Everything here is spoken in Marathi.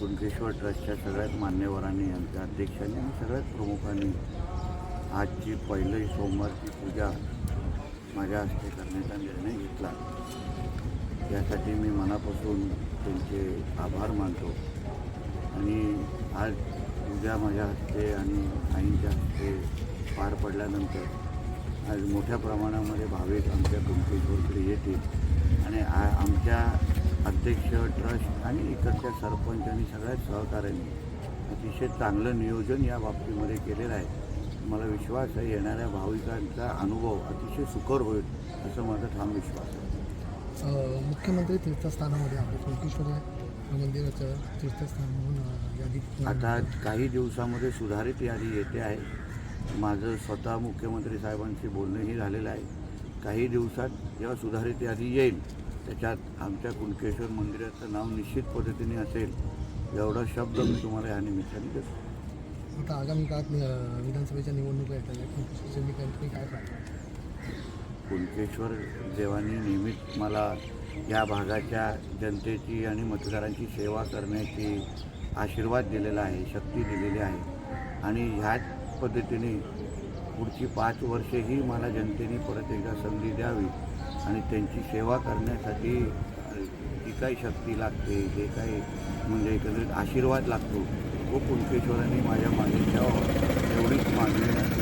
कुणकेश्वर ट्रस्टच्या सगळ्याच मान्यवरांनी आमच्या अध्यक्षांनी आणि सगळ्याच प्रमुखांनी आजची पहिली सोमवारची पूजा माझ्या हस्ते करण्याचा निर्णय घेतला. त्यासाठी मी मनापासून त्यांचे आभार मानतो. आणि आज पूजा माझ्या हस्ते आणि आईंच्या हस्ते पार पडल्यानंतर आज मोठ्या प्रमाणामध्ये भाविक आमच्या कुंकेश्वरकडे येतील. आणि आ आमच्या अध्यक्ष ट्रस्ट आणि इकडच्या सरपंच आणि सगळ्याच सहकाऱ्यांनी अतिशय चांगलं नियोजन या बाबतीमध्ये केलेलं आहे. मला विश्वास आहे येणाऱ्या भाविकांचा अनुभव अतिशय सुकर होईल असं माझा ठाम विश्वास आहे. मुख्यमंत्री तीर्थस्थानामध्ये आपलं मंदिराचं तीर्थस्थान म्हणून अ, यादीत आता काही दिवसामध्ये सुधारित यादी येते आहे. माझं स्वतः मुख्यमंत्री साहेबांशी बोलणंही झालेलं आहे. काही दिवसात जेव्हा सुधारित यादी येईल त्याच्यात आमच्या कुणकेश्वर मंदिराचं नाव निश्चित पद्धतीने असेल एवढा शब्द मी तुम्हाला या निमित्ताने देतो. आता आगामी काळात विधानसभेच्या निवडणुका येतात तुम्ही काय कुणकेश्वर देवानी नेहमीच मला या भागाच्या जनतेची आणि मतदारांची सेवा करण्याची आशीर्वाद दिलेला आहे शक्ती दिलेली आहे. आणि ह्याच पद्धतीने पुढची पाच वर्षेही मला जनतेने परत एकदा संधी द्यावी आणि त्यांची सेवा करण्यासाठी जी काही शक्ती लागते जे काही म्हणजे एकंदरीत आशीर्वाद लागतो तो कुणकेश्वरांनी माझ्या मागे द्यावा एवढीच मागणी